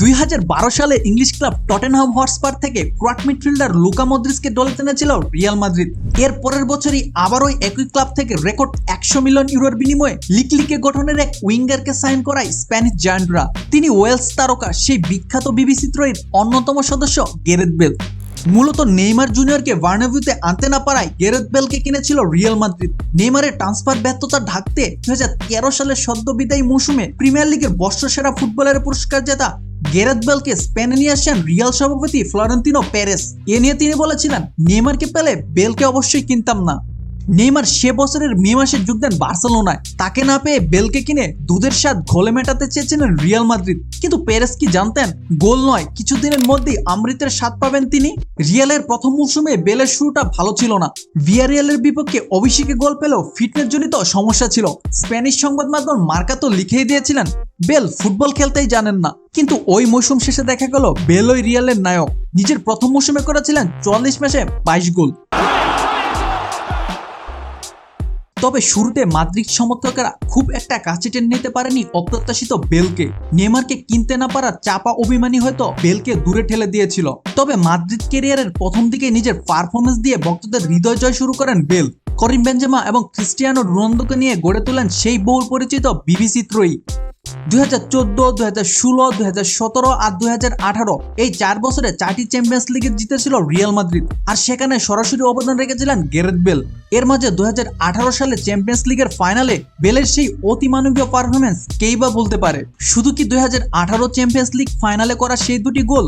দুই হাজার বারো সালে ইংলিশ ক্লাব টটেনহাম হটস্পার থেকে ক্রোয়াট মিডফিল্ডার লুকা মদ্রিসকে দলে টেনেছিল রিয়াল মাদ্রিদ। এর পরের বছরই আবারও একই ক্লাব থেকে রেকর্ড একশো মিলিয়ন ইউরোর বিনিময়ে লিকলিকে গঠনের এক উইঙ্গারকে সাইন করায় স্প্যানিশ জায়ান্টরা। তিনি ওয়েলস তারকা, সেই বিখ্যাত বিবিসি ত্রয়ীর অন্যতম সদস্য গেরেথ বেল। মূলত নেইমার জুনিয়রকে ভার্নাভিউতে আনতে না পারায় গেরেথ বেলকে কিনেছিল রিয়াল মাদ্রিদ। নেইমারের ট্রান্সফার ব্যর্থতা ঢাকতে দুই সালের সদ্য বিদায়ী মৌসুমে প্রিমিয়ার লিগের বর্ষসেরা ফুটবলের পুরস্কার জেতা গেরেথ বেলকে স্পেনে নিয়ে আসেন রিয়াল সভাপতি ফ্লোরেন্তিনো প্যারেস এ নিয়ে তিনি বলেছিলেন, নেইমারকে পেলে বেলকে অবশ্যই কিনতাম না। নেইমার সে বছরের মে মাসে যোগ দেন বার্সেলোনায়। তাকে না পেয়ে বেলকে কিনে দুধের স্বাদ ঘোলে মেটাতে চেয়েছিলেন রিয়াল মাদ্রিদ। কিন্তু পেরেস কি জানতেন? গোল নয়, কিছুদিনের মধ্যেই অমৃতের স্বাদ পাবেন তিনি। রিয়ালের প্রথম মৌসুমে বেলের শুরুটা ভালো ছিল না। ভিয়ারিয়ালের বিপক্ষে অভিষেকে গোল পেলেও ফিটনেস জনিত সমস্যা ছিল। স্প্যানিশ সংবাদ মাধ্যম মার্কা তো লিখেই দিয়েছিলেন বেল ফুটবল খেলতেই জানেন না। কিন্তু ওই মৌসুম শেষে দেখা গেল বেল ওই রিয়ালের নায়ক। নিজের প্রথম মৌসুমে করেছিলেন চুয়াল্লিশ ম্যাচে বাইশ গোল। তবে শুরুতে মাদ্রিদ সমর্থকেরা খুব একটা কাছে টেনে নিতে পারেনি অপ্রত্যাশিত বেলকে। নেমারকে কিনতে না পারা চাপা অভিমানী হয়তো বেলকে দূরে ঠেলে দিয়েছিল। তবে মাদ্রিদ কেরিয়ারের প্রথম দিকে নিজের পারফরমেন্স দিয়ে ভক্তদের হৃদয় জয় শুরু করেন বেল। করিম বেঞ্জেমা এবং ক্রিস্টিয়ানো রোনালদোকে নিয়ে গড়ে তোলেন সেই বহুল পরিচিত বিবিসি ত্রয়ী। দুই হাজার চোদ্দ, দুই হাজার ষোলো, দুই হাজার সতেরো আর দুই হাজার আঠারো। এই চার বছরে চারটি চ্যাম্পিয়ন্স লিগে জিতেছিল রিয়াল মাদ্রিদ আর সেখানে সরাসরি অবদান রেখেছিলেন গেরেথ বেল এর মাঝে দুই হাজার আঠারো সালে চ্যাম্পিয়ন্স লিগের ফাইনালে বেলের সেই অতিমানবীয় পারফরমেন্স কেই বা বলতে পারে? শুধু কি দুই হাজার আঠারো চ্যাম্পিয়ন্স লিগ ফাইনালে করা সেই দুটি গোল?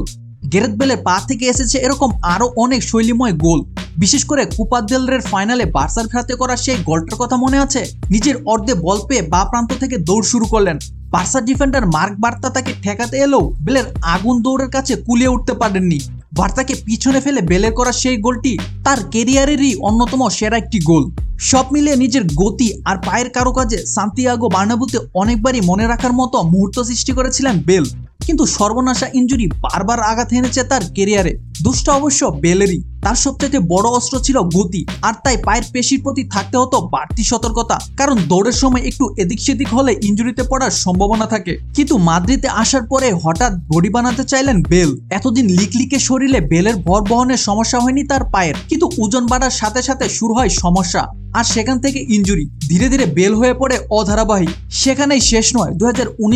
গেরেথ বেলের পা থেকে এসেছে এরকম আরও অনেক শৈলীময় গোল। বিশেষ করে কুপা দেল ফাইনালে বার্সার খাতে করা সেই গোলটার কথা মনে আছে? নিজের অর্ধে বল পেয়ে বা প্রান্ত থেকে দৌড় শুরু করলেন। বার্সা ডিফেন্ডার মার্ক বার্তা তাকে ঠেকাতে এলেও বেলের আগুন দৌড়ের কাছে কুলিয়ে উঠতে পারেননি। বার্তাকে পিছনে ফেলে বেলের করা সেই গোলটি তার কেরিয়ারেরই অন্যতম সেরা একটি গোল। সব মিলিয়ে নিজের গতি আর পায়ের কারও কারুকাজে সান্তিয়াগো বার্নাবুতে অনেকবারই মনে রাখার মতো মুহূর্ত সৃষ্টি করেছিলেন বেল। কিন্তু সর্বনাশা ইঞ্জুরি বারবার আঘাত এনেছে তার কেরিয়ারে দুষ্ট অবশ্য বেলেরই। তার সবচেয়ে বড় অস্ত্র ছিল গতি। আর তাই পায়ের পেশির প্রতি থাকতে হতো বাড়তি সতর্কতা। কারণ দৌড়ের সময় একটু এদিক সেদিক হলে ইঞ্জুরিতে পড়ার সম্ভাবনা থাকে। কিন্তু মাদ্রিদে আসার পরে হঠাৎ বডি বানাতে চাইলেন বেল। এতদিন লিক লিকে শরীরে বেলের ভর বহনের সমস্যা হয়নি তার পায়ের। কিন্তু ওজন বাড়ার সাথে সাথে শুরু হয় সমস্যা। আর সেখান থেকে ইঞ্জুরি ধীরে ধীরে বেল হয়ে পড়ে অধারাবাহিক। সেখানেই শেষ নয়। দু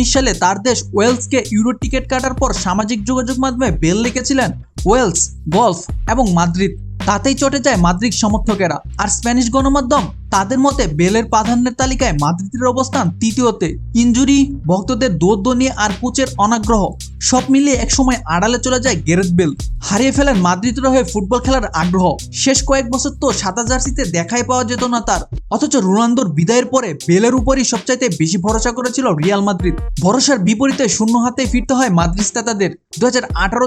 সালে তার দেশ ওয়েলসকে ইউরো টিকিট কাটার পর সামাজিক যোগাযোগ মাধ্যমে বেল লিখেছিলেন ওয়েলস, গলফ এবং মাদ্রিদ। তাতেই চটে যায় মাদ্রিদ সমর্থকেরা। আর স্প্যানিশ গণমাধ্যম তাদের মতে বেলের প্রাধান্যের তালিকায় মাদ্রিদের অবস্থান তৃতীয়তে। ইঞ্জুরি ভক্তদের দৌদ্য নিয়ে আর কোচের অনাগ্রহ। সব মিলিয়ে একসময় আড়ালে চলে যায় গেরেথ বেল হারিয়ে ফেলেন মাদ্রিদের হয়ে ফুটবল খেলার আগ্রহ। শেষ কয়েক বছর তো সাদা জার্সিতে দেখাই পাওয়া যেত না তার। অথচ রোনালদোর বিদায়ের পরে বেলের উপরই সবচাইতে বেশি ভরসা করেছিল রিয়াল মাদ্রিদ ভরসার বিপরীতে শূন্য হাতে ফিরতে হয় মাদ্রিদ তাদের। দু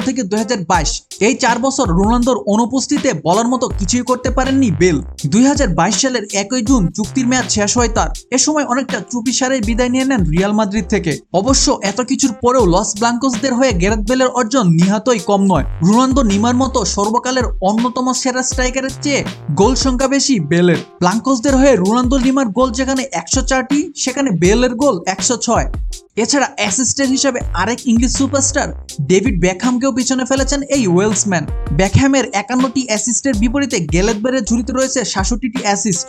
থেকে দু হাজার বাইশ এই চার বছর রোনালদোর অনুপস্থিতিতে বলার মতো কিছুই করতে পারেননি বেল। দুই হাজার বাইশ সালের একই জুন চুক্তির মেয়াদ শেষ হয় তার। এ সময় অনেকটা চুপিসারে বিদায় নিয়ে নেন রিয়াল মাদ্রিদ থেকে। অবশ্য এত কিছুর পরেও লস ব্লাঙ্কোসদের হয়ে গেরেথ বেলের অর্জন নিহাতই কম নয়। রোনালদো নিমার মতো সর্বকালের অন্যতম সেরা স্ট্রাইকারের চেয়ে গোল সংখ্যা বেশি বেলের। ব্লাঙ্কোসদের হয়ে রোনালদো নিমার গোল যেখানে একশো চারটি, সেখানে বেলের গোল একশো ছয়। এছাড়া অ্যাসিস্ট্যান্ট হিসাবে আরেক ইংলিশ সুপারস্টার ডেভিড ব্যাকহামকেও পিছনে ফেলেছেন এই ওয়েলসম্যান। ব্যাকহ্যামের একান্নটি অ্যাসিস্টের বিপরীতে গেলেতবারের ঝুড়িতে রয়েছে সাতষট্টিটি অ্যাসিস্ট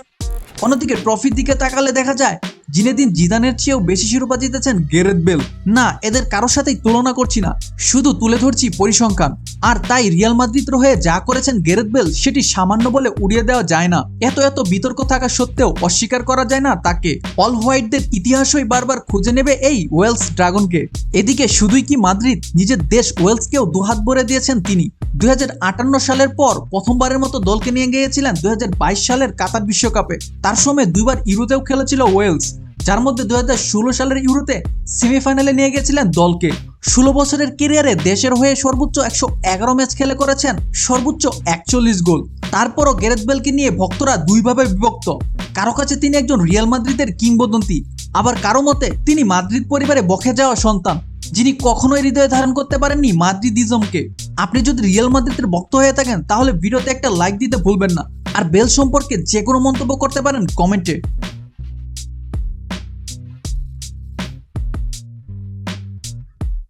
অন্যদিকে ট্রফির দিকে তাকালে দেখা যায় জিনেদিন জিদানের চেয়েও বেশি শিরোপা জিতেছেন গেরেথ বেল। না, এদের কারোর সাথেই তুলনা করছি না। শুধু তুলে ধরছি পরিসংখ্যান। আর তাই রিয়াল মাদ্রিদ হয়ে যা করেছেন গেরেথ বেল, সেটি সামান্য বলে উড়িয়ে দেওয়া যায় না। এত এত বিতর্ক থাকা সত্ত্বেও অস্বীকার করা যায় না তাকে। অল হোয়াইটদের ইতিহাসই বারবার খুঁজে নেবে এই ওয়েলস ড্রাগনকে। এদিকে শুধুই কি মাদ্রিদ, নিজের দেশ ওয়েলসকেও দুহাত ভরে দিয়েছেন তিনি। দুই হাজার আটান্ন সালের পর প্রথমবারের মতো দলকে নিয়ে গিয়েছিলেন দুই হাজার বাইশ সালের কাতার বিশ্বকাপে। তার সময় দুইবার ইউরোতেও খেলেছিল ওয়েলস। যার মধ্যে দুই হাজার ষোলো সালের ইউরোতে সেমিফাইনালে নিয়ে গেছিলেন দলকে। ষোলো বছরের কেরিয়ারে দেশের হয়ে সর্বোচ্চ একশো এগারো ম্যাচ খেলে করেছেন সর্বোচ্চ একচল্লিশ গোল। তারপরও গেরেথ বেলকে নিয়ে ভক্তরা দুইভাবে বিভক্ত। কারও কাছে তিনি একজন রিয়াল মাদ্রিদের কিংবদন্তি, আবার কারও মতে তিনি মাদ্রিদ পরিবারে বখে যাওয়া সন্তান, যিনি কখনোই হৃদয়ে ধারণ করতে পারেননি মাদ্রিদিজমকে। আপনি যদি রিয়াল মাদ্রিদের ভক্ত হয়ে থাকেন, তাহলে ভিডিওতে একটা লাইক দিতে ভুলবেন না। আর বেল সম্পর্কে যে কোনো মন্তব্য করতে পারেন কমেন্টে।